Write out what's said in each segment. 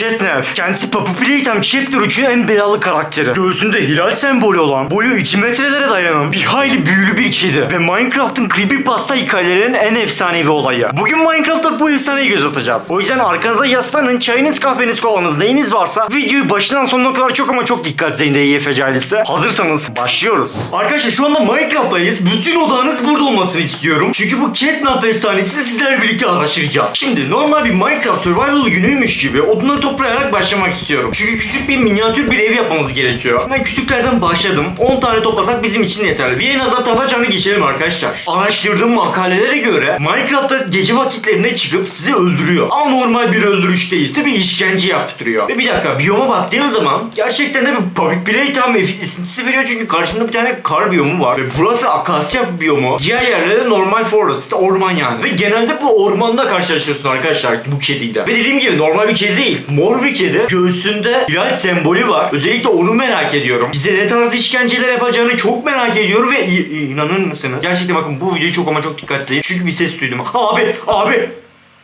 Catnap. Kendisi Puppy Playtime Chapter 3'ün en belalı karakteri. Göğsünde hilal sembolü olan, boyu 2 metrelere dayanan bir hayli büyülü bir kedi. Ve Minecraft'ın creepypasta hikayelerinin en efsanevi olayı. Bugün Minecraft'ta bu efsaneyi göz atacağız. O yüzden arkanıza yaslanın, çayınız, kahveniz, kolanız neyiniz varsa videoyu başından sonuna kadar çok ama çok dikkat izleyin de YFC ailesi. Hazırsanız başlıyoruz. Arkadaşlar şu anda Minecraft'tayız. Bütün odağınız burada olmasını istiyorum. Çünkü bu Catnap efsanesini sizlerle birlikte araştıracağız. Şimdi normal bir Minecraft Survival günüymüş gibi odunları toplayarak başlamak istiyorum. Çünkü küçük bir minyatür bir ev yapmamız gerekiyor. Ben küçüklerden başladım. 10 tane toplasak bizim için yeterli. Bir en azından tahta canı geçelim arkadaşlar. Araştırdığım makalelere göre Minecraft'ta gece vakitlerine çıkıp sizi öldürüyor. Ama normal bir öldürüş değilse bir işkence yaptırıyor. Ve bir dakika biyoma baktığın zaman gerçekten de bir public playtime esintisi veriyor çünkü karşında bir tane kar biyomu var. Ve burası akasya biyomu. Diğer yerlerde normal forest, orman yani. Ve genelde bu ormanda karşılaşıyorsun arkadaşlar bu kediyle. Ve dediğim gibi normal bir kedi değil. Mor bir kedi. Göğsünde hilal sembolü var. Özellikle onu merak ediyorum. Bize ne tarz işkenceler yapacağını çok merak ediyorum ve inanır mısınız? Gerçekten bakın bu videoyu çok ama çok dikkatli izleyin. Çünkü bir ses duydum. Abi, abi.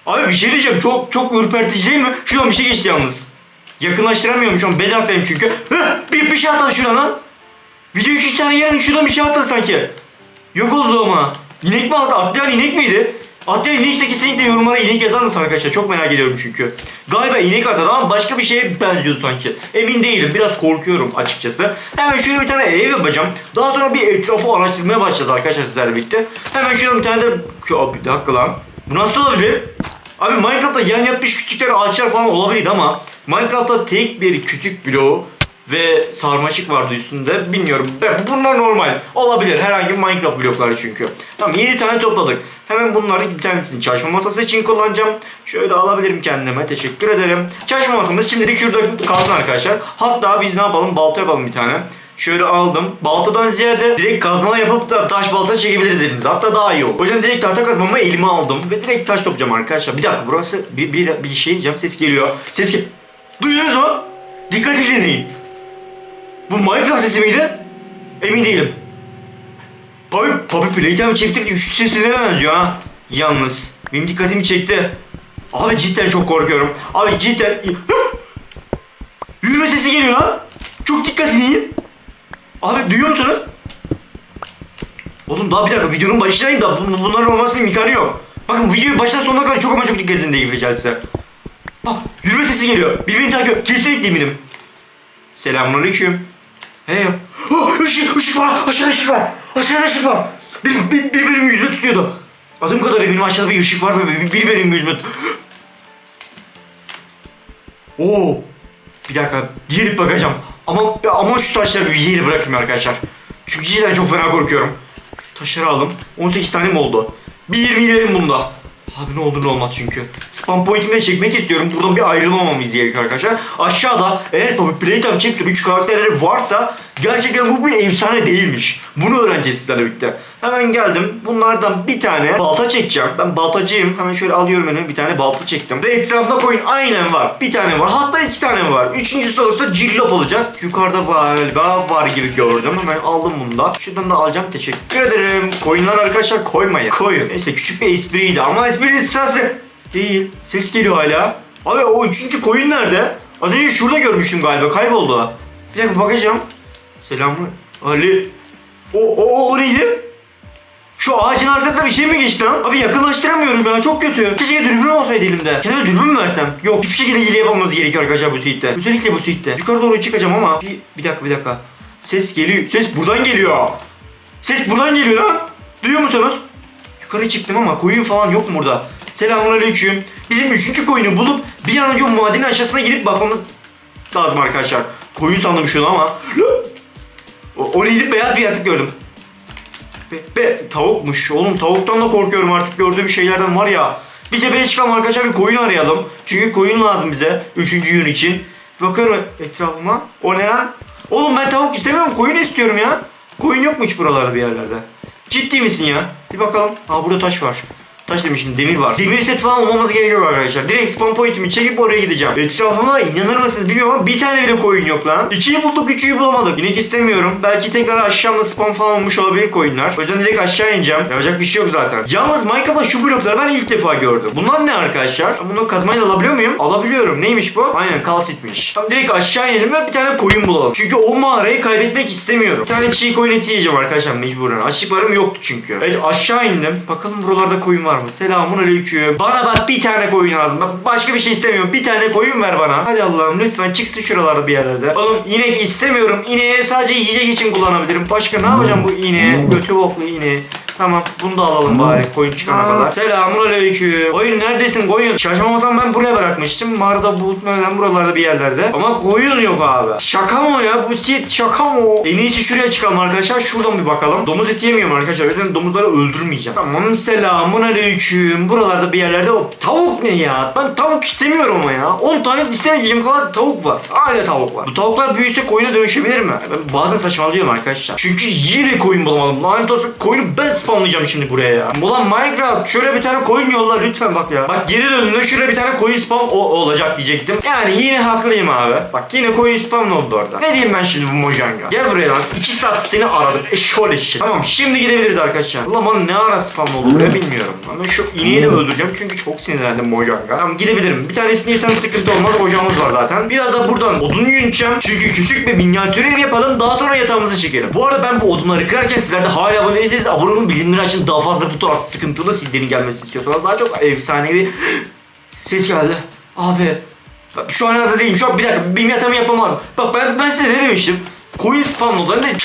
Abi bir şey diyeceğim. Çok çok ürpertici değil mi? Şu an bir şey geçti yalnız. Yakınlaştıramıyorum şu an. Bedaktayım çünkü. Hıh, bir, bir şey atladı şuradan lan. Video 2 tane yerden şuradan bir şey atladı sanki. Yok oldu ama. İnek mi atladı? Atlayan inek miydi? Atlayan inekse kesinlikle yorumlara inek yazar mısın arkadaşlar? Çok merak ediyorum çünkü. Galiba inek atladı ama başka bir şeye benziyordu sanki. Emin değilim. Biraz korkuyorum açıkçası. Hemen şöyle bir tane ev yapacağım. Daha sonra bir etrafı araştırmaya başlayacağız arkadaşlar sizlerle birlikte. Hemen şuradan bir tane de... Abi bir dakika lan. Bu nasıl olabilir? Abi Minecraft'ta yan yatmış küçükler ağaçlar falan olabilir ama Minecraft'ta tek bir küçük bloğu ve sarmaşık vardı üstünde. Bilmiyorum. Bunlar normal. Olabilir. Herhangi Minecraft blokları çünkü. Tamam 7 tane topladık. Hemen bunları bir tanesini çalışma masası için kullanacağım. Şöyle alabilirim kendime. Teşekkür ederim. Çalışma masamız şimdilik şurada kalsın arkadaşlar. Hatta biz ne yapalım? Balta yapalım bir tane. Şöyle aldım. Baltadan ziyade direkt kazma yapıp da taş balta çekebiliriz elimize. Hatta daha iyi olur. O yüzden direkt tahta kazmamı elime aldım. Ve direkt taş toplayacağım arkadaşlar. Bir dakika burası bir, bir, bir şey diyeceğim. Ses geliyor. Ses gel. Duydunuz mu? Dikkat edin. Bu Minecraft sesi miydi? Emin değilim. Tabii Puppy Playtime çektik üçlü sesine benziyor ha. Yalnız. Benim dikkatimi çekti. Abi cidden çok korkuyorum. Abi cidden... Yürüme sesi geliyor lan. Çok dikkatli. Abi duyuyor musunuz? Oğlum daha bir dakika videonun başındayım da bun- bunların olmasının imkanı yok. Bakın videoyu baştan sonuna kadar çok ama çok dikkat edin diye yapacağız size. Bak yürüme sesi geliyor. Birbirini takip. Kesinlikle eminim. Selamünaleyküm. Hey. Oh, ışık, ışık var. Aşağıda ışık var. Aşağıda ışık var. Bir, bir, bir benim yüzümü tutuyordu. Adım kadar eminim aşağıda bir ışık var ve bir, bir benim yüzümü tut- Oo. Bir dakika. Gelip bakacağım. Ama ama şu taşları bir yere bırakayım arkadaşlar. Çünkü cidden çok fena korkuyorum. Taşları aldım. 18 tane mi oldu? Bir 20 ilerim bunda. Abi ne olur ne olmaz çünkü. Spam point'imi çekmek istiyorum. Buradan bir ayrılmamamız gerekiyor arkadaşlar. Aşağıda eğer tabii Playtime Chapter 3 karakterleri varsa gerçekten bu bir efsane değilmiş. Bunu öğreneceğiz sizlerle birlikte. Hemen geldim. Bunlardan bir tane balta çekeceğim. Ben baltacıyım. Hemen şöyle alıyorum elime bir tane balta çektim. Ve etrafında koyun aynen var. Bir tane var. Hatta iki tane var. Üçüncüsü olursa cillop olacak. Yukarıda galiba var gibi gördüm. Hemen aldım bunu da. Şuradan da alacağım. Teşekkür ederim. Koyunlar arkadaşlar koymayın. Koyun. Neyse küçük bir espriydi ama esprinin sırası değil. Ses geliyor hala. Abi o üçüncü koyun nerede? Az önce şurada görmüştüm galiba. Kayboldu. Bir dakika bakacağım. Selamı. Ali. O, o, o neydi? Şu ağacın arkasında bir şey mi geçti lan? Abi yakınlaştıramıyorum ya çok kötü. Keşke dürbün olsaydı elimde. Kendime dürbün mü versem? Yok hiçbir şekilde hile yapılması gerekiyor arkadaşlar bu suite'de. Özellikle bu suite'de. Yukarı doğru çıkacağım ama bir, bir dakika bir dakika. Ses geliyor. Ses buradan geliyor. Ses buradan geliyor lan. Duyuyor musunuz? Yukarı çıktım ama koyun falan yok mu burada? Selamünaleyküm. Bizim üçüncü koyunu bulup bir an önce o madenin aşağısına gidip bakmamız lazım arkadaşlar. Koyun sandım şunu ama. O, gidip beyaz bir yaratık gördüm. Be, be, tavukmuş. Oğlum tavuktan da korkuyorum artık gördüğüm şeylerden var ya. Bir tepeye çıkalım arkadaşlar bir koyun arayalım. Çünkü koyun lazım bize. Üçüncü gün için. Bakıyorum etrafıma. O ne lan? Oğlum ben tavuk istemiyorum koyun istiyorum ya. Koyun yok mu hiç buralarda bir yerlerde? Ciddi misin ya? Bir bakalım. Aa burada taş var. Taş demişim demir var. Demir set falan olmamız gerekiyor arkadaşlar. Direkt spawn point'imi çekip oraya gideceğim. Etrafıma inanır mısınız bilmiyorum ama bir tane bile koyun yok lan. İkiyi bulduk üçüyü bulamadık. İnek istemiyorum. Belki tekrar aşağımda spawn falan olmuş olabilir koyunlar. O yüzden direkt aşağı ineceğim. Yapacak bir şey yok zaten. Yalnız Minecraft'ta şu blokları ben ilk defa gördüm. Bunlar ne arkadaşlar? Bunu kazmayla alabiliyor muyum? Alabiliyorum. Neymiş bu? Aynen kalsitmiş. Tamam direkt aşağı inelim ve bir tane koyun bulalım. Çünkü o mağarayı kaybetmek istemiyorum. Bir tane çiğ koyun eti yiyeceğim arkadaşlar mecburen. Açlıklarım yoktu çünkü. Evet aşağı indim. Bakalım buralarda koyun var mı? Selamun aleyküm. Bana bak bir tane koyun lazım. Bak başka bir şey istemiyorum. Bir tane koyun ver bana. Hadi Allah'ım lütfen çıksın şuralarda bir yerlerde. Oğlum inek istemiyorum. İneği sadece yiyecek için kullanabilirim. Başka ne yapacağım bu ineğe? Götü boklu ineği. Tamam bunu da alalım bari koyun çıkana kadar. Selamun aleyküm. Koyun neredesin koyun? Şaşmamasam ben buraya bırakmıştım. Mağarada bu neden buralarda bir yerlerde. Ama koyun yok abi. Şaka mı ya? Bu shit şaka mı? En iyisi şuraya çıkalım arkadaşlar. Şuradan bir bakalım. Domuz eti yemiyorum arkadaşlar. O yüzden domuzları öldürmeyeceğim. Tamam selamun aleyküm. Buralarda bir yerlerde o tavuk ne ya? Ben tavuk istemiyorum ama ya. 10 tane istemeyeceğim kadar tavuk var. Hala tavuk var. Bu tavuklar büyüse koyuna dönüşebilir mi? Ben bazen saçmalıyorum arkadaşlar. Çünkü yine koyun bulamadım. Lanet olsun koyunu ben spawnlayacağım şimdi buraya ya. Ulan Minecraft şöyle bir tane koyun yolla lütfen bak ya. Bak geri döndüğümde şuraya bir tane koyun spawn o- olacak diyecektim. Yani yine haklıyım abi. Bak yine koyun spawn oldu orada. Ne diyeyim ben şimdi bu Mojang'a? Gel buraya lan. 2 saat seni aradım. Eşşol eşşi. Tamam şimdi gidebiliriz arkadaşlar. Ulan bana ne ara spawn oldu ne bilmiyorum. Ama şu ineği de öldüreceğim çünkü çok sinirlendim Mojang'a. Tamam gidebilirim. Bir tanesini yesem sıkıntı olmaz. Ocağımız var zaten. Biraz da buradan odun yüneceğim. Çünkü küçük bir minyatür ev yapalım. Daha sonra yatağımızı çekelim. Bu arada ben bu odunları kırarken sizler de hala abone değilseniz abone olun. Bildirimleri açın. Daha fazla bu tarz sıkıntılı sildiğinin gelmesini istiyorsanız daha çok efsanevi ses geldi. Abi şu an hazır değilim. Şu an bir dakika benim yatağımı yapmam lazım. Bak ben, ben size ne demiştim? Coin spam oldu. Hem de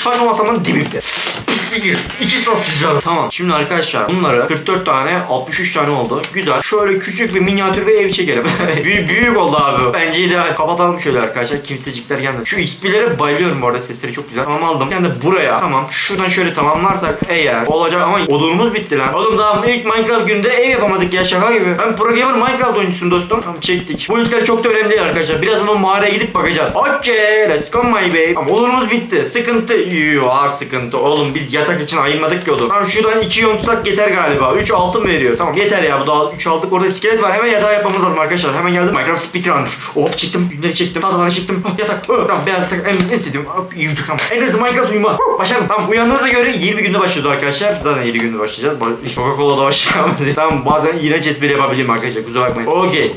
çarşı masamın dibinde. Pislik. İki saat sıcağı. Tamam. Şimdi arkadaşlar bunları 44 tane 63 tane oldu. Güzel. Şöyle küçük bir minyatür bir ev çekelim. büyük, büyük oldu abi. Bence ideal. Kapatalım şöyle arkadaşlar. Kimsecikler gelmedi. Şu XP'lere bayılıyorum bu arada. Sesleri çok güzel. Tamam aldım. Yani buraya. Tamam. Şuradan şöyle tamamlarsak eğer olacak ama odunumuz bitti lan. Oğlum daha ilk Minecraft gününde ev yapamadık ya şaka gibi. Ben pro Minecraft oyuncusuyum dostum. Tamam çektik. Bu ilkler çok da önemli değil arkadaşlar. Birazdan o mağaraya gidip bakacağız. Okay, let's go my babe. Tamam odunumuz bitti. Sıkıntı. Var sıkıntı. Oğlum biz yatak için ayırmadık ki odun. Tamam şuradan 2 yön yeter galiba. 3 altın veriyor. Tamam yeter ya bu daha 3 altın. Orada iskelet var. Hemen yatağı yapmamız lazım arkadaşlar. Hemen geldim. Minecraft speedrun. Hop çıktım. Günleri çektim. Tahtalara çıktım. Hop, yatak. Tamam beyaz yatak. En, istediğim. Hop yürüdük ama. En hızlı Minecraft uyuma. Başardım. Tamam uyandığınıza göre 20 günde başlıyoruz arkadaşlar. Zaten 7 günde başlayacağız. Coca-Cola'da başlayalım. tamam bazen iğrenç espri yapabilirim arkadaşlar. Kusura bakmayın. Okey.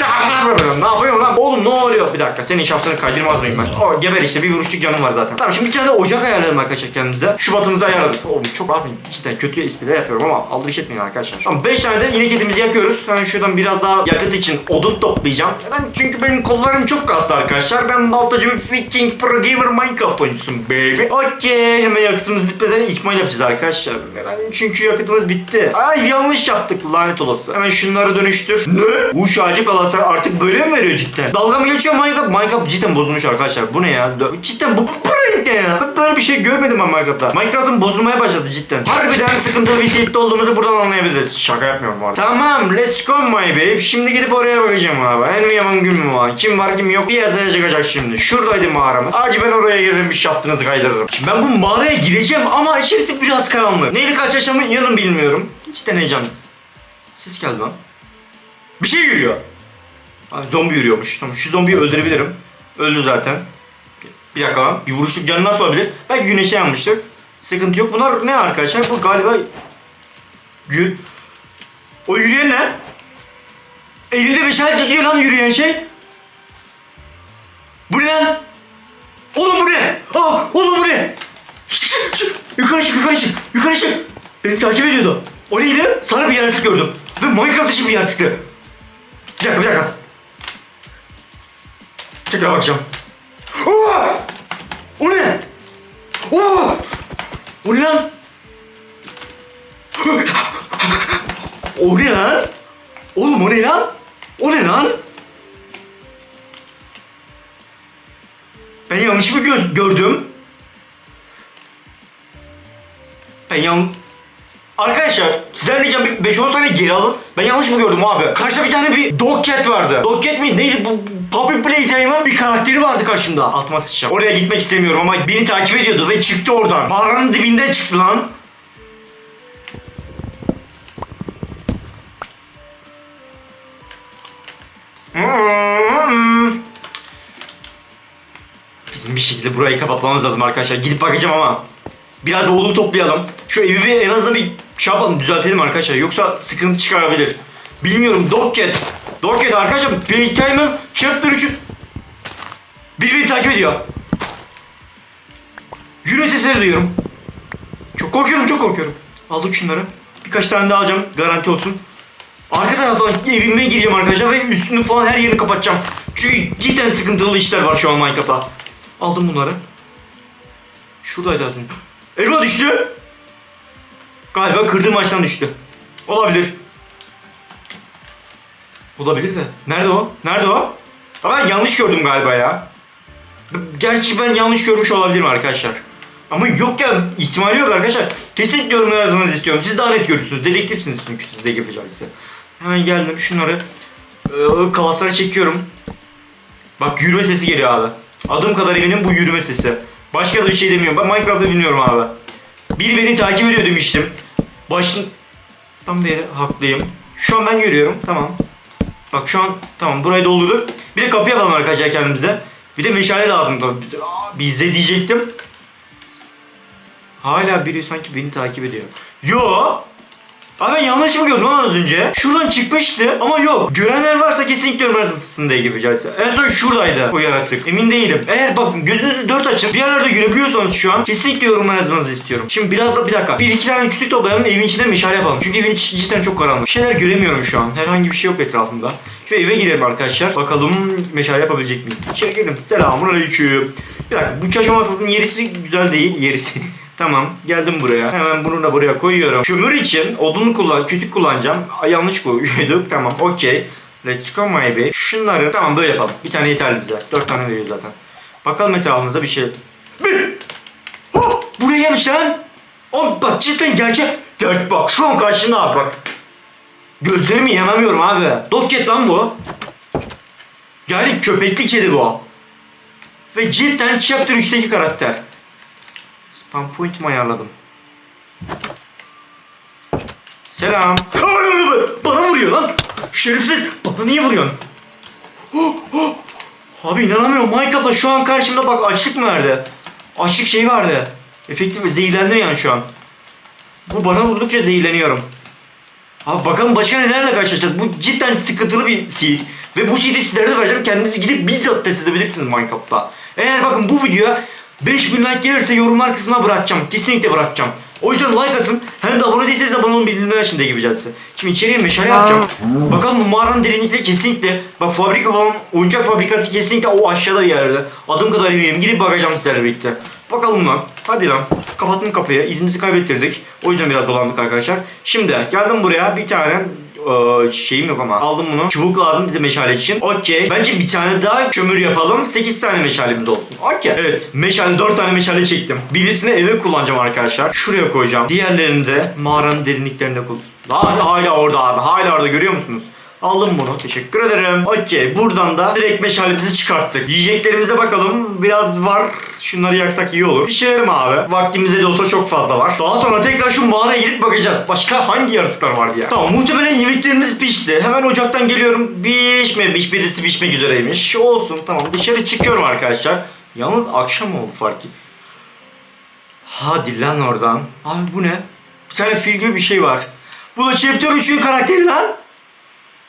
Ne yapıyorum lan? Oğlum ne oluyor? Bir dakika senin şaftını kaydırmaz mıyım ben? O geber işte bir vuruşluk canım var zaten. Tamam şimdi bir tane de ocak ayarlayalım arkadaşlar kendimize. Şubatımızı ayarladık. Oğlum çok az işte kötü espriler yapıyorum ama aldırış etmeyin arkadaşlar. Tamam 5 tane de inek etimizi yakıyoruz. Hemen şuradan biraz daha yakıt için odun toplayacağım. Ben çünkü benim kollarım çok kaslı arkadaşlar. Ben baltacı bir Viking Pro Gamer Minecraft oyuncusuyum baby. Okey hemen yakıtımız bitmeden ikmal yapacağız arkadaşlar. Neden? Çünkü yakıtımız bitti. Ay yanlış yaptık lanet olası. Hemen şunları dönüştür. Ne? Bu şacı kalatlar artık böyle mi veriyor cidden? Dalga mı geçiyor Minecraft? Minecraft cidden bozulmuş arkadaşlar. Bu ne ya? Cidden bu, bu, bu ne ya? Ben böyle bir şey görmedim ben Minecraft'ta. Minecraft'ın bozulmaya başladı cidden. Harbiden sıkıntılı bir seyirde olduğumuzu buradan anlayabiliriz. Şaka yapmıyorum bu arada. Tamam let's go my babe. Şimdi gidip oraya bakacağım abi. En mi yaman gün mü var? Kim var kim yok? Bir yazıya çıkacak şimdi. Şuradaydı mağaramız. Acı ben oraya gelirim bir şaftınızı kaydırırım. Şimdi ben bu mağaraya gireceğim ama içerisi biraz karanlık. Neyle karşılaşacağımı inanın bilmiyorum. Hiç deneyeceğim. Ses geldi lan. Bir şey yürüyor. Ha, zombi yürüyormuş. Tamam şu zombiyi öldürebilirim. Öldü zaten. Bir dakika lan. Bir vuruşluk canı nasıl olabilir? Belki güneşe yanmıştır. Sıkıntı yok. Bunlar ne arkadaşlar? Bu galiba... Gül. O yürüyen ne? Elinde meşale tutuyor lan yürüyen şey. Bu ne lan? Oğlum bu ne? Aa, oğlum bu ne? Çık, çık, çık. Yukarı çık, yukarı çık, yukarı çık. Beni takip ediyordu. O neydi? Sarı bir yaratık gördüm. Ve Minecraft dışı bir yaratıktı. Bir dakika, bir dakika. Tekrar bakacağım. Oo! O ne? Oo! O ne lan? O ne lan? Oğlum o ne lan? O ne lan? Ben yanlış mı göz gördüm? Ben yan... Arkadaşlar sizden ricam 5-10 saniye geri alın. Ben yanlış mı gördüm abi? Karşıda bir tane bir Dogcat vardı. Dogcat mi? Neydi bu? Puppy Playtime'ın bir karakteri vardı karşımda. Altıma sıçacağım. Oraya gitmek istemiyorum ama beni takip ediyordu ve çıktı oradan. Mağaranın dibinden çıktı lan. Bizim bir şekilde burayı kapatmamız lazım arkadaşlar. Gidip bakacağım ama. Biraz da odun toplayalım. Şu evi bir en azından bir şey yapalım düzeltelim arkadaşlar. Yoksa sıkıntı çıkarabilir. Bilmiyorum Dogcat. Dogcat arkadaşlar Playtime'ın Chapter 3'ü biri beni takip ediyor. Yürüme sesleri duyuyorum. Çok korkuyorum çok korkuyorum. Aldık şunları. Birkaç tane daha alacağım garanti olsun. Arka taraftan evime gireceğim arkadaşlar ve üstünü falan her yerini kapatacağım. Çünkü cidden sıkıntılı işler var şu an Minecraft'ta. Aldım bunları. Şuradaydı az önce. Elma düştü. Galiba kırdığım ağaçtan düştü. Olabilir. Olabilir de. Nerede o? Nerede o? Ama ben yanlış gördüm galiba ya. Gerçi ben yanlış görmüş olabilirim arkadaşlar. Ama yok ya ihtimali yok arkadaşlar. Kesinlikle yorumlar yazmanızı istiyorum. Siz daha net görürsünüz. Dedektifsiniz çünkü siz de yapacağız. Hemen geldim şunları. Ee, kalaslara çekiyorum. Bak yürüme sesi geliyor abi. Adım kadar eminim bu yürüme sesi. Başka da bir şey demiyorum. Ben Minecraft'ta bilmiyorum abi. Biri beni takip ediyor demiştim. Başından beri haklıyım. Şu an ben görüyorum. Tamam. Bak şu an tamam burayı doldurduk. Bir de kapı yapalım arkadaşlar kendimize. Bir de meşale lazım tabii. Bize diyecektim. Hala biri sanki beni takip ediyor. Yo. Abi ben yanlış mı gördüm lan az önce? Şuradan çıkmıştı ama yok. Görenler varsa kesinlikle Ömer Zıtısı'nda gibi gelse. En son şuradaydı o yaratık. Emin değilim. Eğer bakın gözünüzü dört açın bir yerlerde görebiliyorsanız şu an kesinlikle yorumlar yazmanızı istiyorum. Şimdi biraz da bir dakika. Bir iki tane küçük toplayalım evin içinde meşale yapalım. Çünkü evin içi cidden çok karanlık. Şeyler göremiyorum şu an. Herhangi bir şey yok etrafımda. Şu eve girelim arkadaşlar. Bakalım meşale yapabilecek miyiz? İçeri girelim. Selamun aleyküm. Bir dakika bu çalışma masasının yerisi güzel değil. Yerisi. Tamam geldim buraya. Hemen bunu da buraya koyuyorum. Kömür için odun kullan, kütük kullanacağım. Ay, yanlış koyduk. Tamam okey. Let's go my. Şunları tamam böyle yapalım. Bir tane yeterli bize. Dört tane veriyor zaten. Bakalım etrafımızda bir şey. Bir. Oh, buraya gelmiş lan. Oğlum bak cidden gerçek. Gel bak şu an karşında abi bak. Gözlerimi yememiyorum abi. Dogcat lan bu. Yani köpekli kedi bu. Ve cidden Chapter 3'teki karakter. Spam point'imi ayarladım. Selam. Bana vuruyor lan. Şerefsiz. Bana niye vuruyorsun? Abi inanamıyorum. Minecraft'ta şu an karşımda bak açlık mı verdi? Açlık şey vardı. Efektif zehirlendim yani şu an. Bu bana vurdukça zehirleniyorum. Abi bakalım başka nelerle karşılaşacağız. Bu cidden sıkıntılı bir seed. Ve bu seed'i sizlere de vereceğim. Kendiniz gidip bizzat test edebilirsiniz Minecraft'ta. Eğer bakın bu videoya 5000 like gelirse yorumlar kısmına bırakacağım. Kesinlikle bırakacağım. O yüzden like atın. Hem de abone değilseniz abone olun bildirimler açın de gibi gelsin. Şimdi içeriye meşale yapacağım. Bakalım bu mağaranın derinlikleri kesinlikle. Bak fabrika falan oyuncak fabrikası kesinlikle o aşağıda bir yerde. Adım kadar eminim. Gidip bakacağım sizlerle birlikte. Bakalım lan. Hadi lan. Kapattım kapıyı. İzimizi kaybettirdik. O yüzden biraz dolandık arkadaşlar. Şimdi geldim buraya bir tane şeyim yok ama aldım bunu. Çubuk lazım bize meşale için. Okey. Bence bir tane daha kömür yapalım. 8 tane meşalemiz olsun. Okey. Evet. Meşale 4 tane meşale çektim. Birisini eve kullanacağım arkadaşlar. Şuraya koyacağım. Diğerlerini de mağaranın derinliklerinde kul. Daha hala orada abi. Hala orada görüyor musunuz? Aldım bunu. Teşekkür ederim. Okey. Buradan da direkt meşalemizi çıkarttık. Yiyeceklerimize bakalım. Biraz var. Şunları yaksak iyi olur. Pişirelim abi. Vaktimizde de olsa çok fazla var. Daha sonra tekrar şu mağaraya gidip bakacağız. Başka hangi yaratıklar var diye. Tamam muhtemelen yemeklerimiz pişti. Hemen ocaktan geliyorum. Pişmemiş. Birisi pişmek üzereymiş. Olsun tamam. Dışarı çıkıyorum arkadaşlar. Yalnız akşam oldu fark et. Hadi lan oradan. Abi bu ne? Bir tane fil gibi bir şey var. Bu da Chapter 3'ün karakteri lan.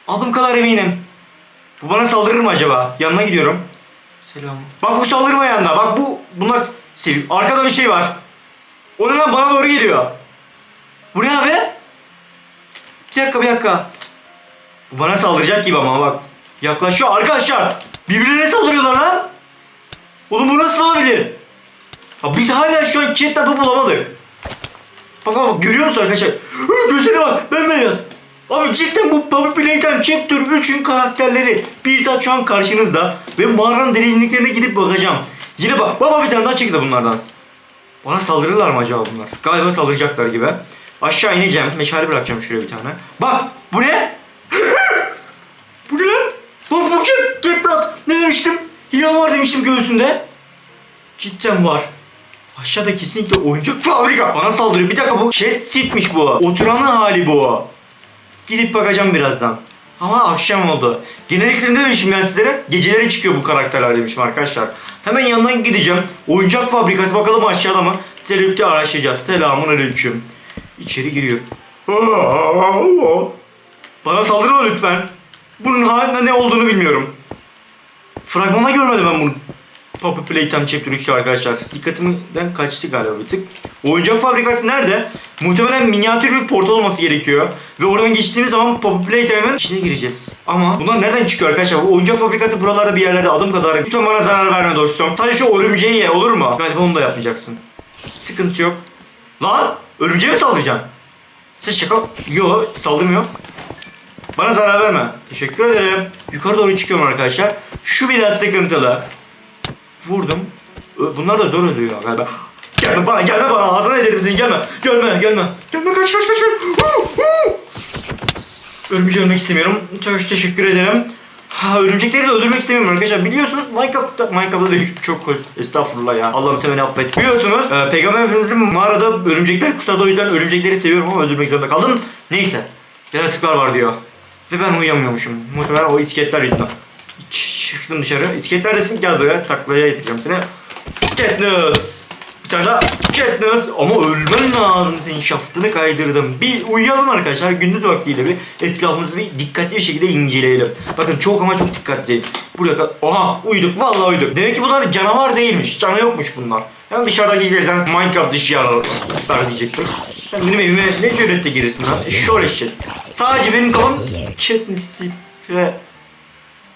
Adım kadar eminim. Bu bana saldırır mı acaba? Yanına gidiyorum. Selam. Bak bu saldırma yanında. Bak bu bunlar sil. Arkada bir şey var. O ne lan bana doğru geliyor. Bu ne abi? Bir dakika bir dakika. Bu bana saldıracak gibi ama bak. Yaklaşıyor arkadaşlar. Birbirlerine saldırıyorlar lan. Oğlum bu nasıl olabilir? Ha, biz hala şu an chat tapı bulamadık. Bak bak görüyor musun arkadaşlar? Gözlerine bak bembeyaz. Abi cidden bu Power Playtime Chapter 3'ün karakterleri bizzat şu an karşınızda ve mağaranın derinliklerine gidip bakacağım. Yine bak baba bir tane daha çıktı bunlardan. Bana saldırırlar mı acaba bunlar? Galiba saldıracaklar gibi. Aşağı ineceğim. Meşale bırakacağım şuraya bir tane. Bak bu ne? bu ne lan? Bak bu kim? Geprat. Ne demiştim? Hilal var demiştim göğsünde. Cidden var. Aşağıda kesinlikle oyuncak fabrika. Bana saldırıyor. Bir dakika bu chat sitmiş bu. Oturanın hali bu. Gidip bakacağım birazdan. Ama akşam oldu. Genellikle ne demişim ben sizlere? Geceleri çıkıyor bu karakterler demişim arkadaşlar. Hemen yanından gideceğim. Oyuncak fabrikası bakalım aşağıda mı? Telefte araştıracağız. Selamun aleyküm. İçeri giriyor. Bana saldırma lütfen. Bunun halinde ne olduğunu bilmiyorum. Fragmanda görmedim ben bunu. Poppy Playtime Chapter 3'te arkadaşlar. Dikkatimden kaçtı galiba bir tık. Oyuncak fabrikası nerede? Muhtemelen minyatür bir portal olması gerekiyor. Ve oradan geçtiğimiz zaman Poppy Playtime'ın içine gireceğiz. Ama bunlar nereden çıkıyor arkadaşlar? Bu oyuncak fabrikası buralarda bir yerlerde adım kadar. Lütfen bana zarar verme dostum. Sadece şu örümceği ye olur mu? Galiba onu da yapmayacaksın. Sıkıntı yok. Lan! Örümceğe mi saldıracaksın? Sen şaka... Yo saldırmıyor. Bana zarar verme. Teşekkür ederim. Yukarı doğru çıkıyorum arkadaşlar. Şu biraz sıkıntılı. Vurdum. Bunlar da zor ölüyor galiba. Gelme bana gelme bana ağzına ederim seni gelme. Gelme gelme. Gelme kaç kaç kaç. Örümceği ölmek istemiyorum. Çok teşekkür ederim. Ha, örümcekleri de öldürmek istemiyorum arkadaşlar. Biliyorsunuz Minecraft'ta, Minecraft'ta da çok koz. Estağfurullah ya. Allah'ım sen beni affet. Biliyorsunuz e, Peygamber Efendimiz'in mağarada örümcekler kurtardı. O yüzden örümcekleri seviyorum ama öldürmek zorunda kaldım. Neyse. Yaratıklar var diyor. Ve ben uyuyamıyormuşum. Muhtemelen o iskeletler yüzünden. Çıktım dışarı. İskeletler desin gel buraya taklaya getireceğim seni. Katniss. Bir tane daha Katniss. Ama ölmen lazım senin şaftını kaydırdım. Bir uyuyalım arkadaşlar. Gündüz vaktiyle bir etrafımızı bir dikkatli bir şekilde inceleyelim. Bakın çok ama çok dikkatli. Buraya kadar. Oha uyuduk. Vallahi uyuduk. Demek ki bunlar canavar değilmiş. Canı yokmuş bunlar. Yani dışarıdaki gezen Minecraft dışı yaralar diyecektim. Sen benim evime ne cüretle girirsin lan? Şöyle şey. Sadece benim kafam Katniss'i ve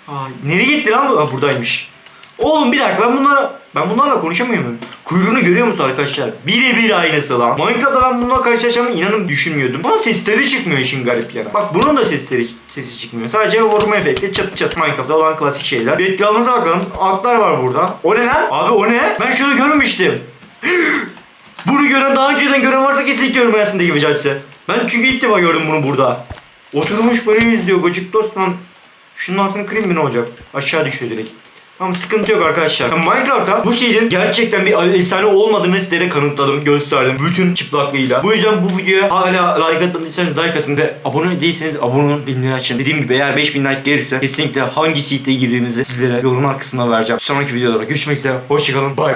Ay, nereye gitti lan bu? Ha, buradaymış. Oğlum bir dakika ben bunlara ben bunlarla konuşamıyor muyum? Kuyruğunu görüyor musun arkadaşlar? Birebir aynısı lan. Minecraft'ta ben bununla karşılaşacağımı inanın düşünmüyordum. Ama sesleri çıkmıyor işin garip yanı. Bak bunun da sesleri sesi çıkmıyor. Sadece vurma efekti çıt çıt Minecraft'ta olan klasik şeyler. Bir etrafımıza bakalım. Atlar var burada. O ne lan? Abi o ne? Ben şunu görmemiştim. Bunu gören daha önceden gören varsa kesinlikle ölmezsin gibi caddesi. Ben çünkü ilk defa gördüm bunu burada. Oturmuş beni izliyor gıcık dost lan. Şunun altını kırayım mı ne olacak? Aşağı düşüyor direkt. Tamam sıkıntı yok arkadaşlar. Minecraft'ta bu şehrin gerçekten bir efsane olmadığını sizlere kanıtladım, gösterdim. Bütün çıplaklığıyla. Bu yüzden bu videoya hala like atmadıysanız like atın ve abone değilseniz abone olun bildirimleri açın. Dediğim gibi eğer 5000 like gelirse kesinlikle hangi seed'e girdiğinizi sizlere yorumlar kısmına vereceğim. Sonraki videolarda görüşmek üzere. Hoşçakalın. Bay bay.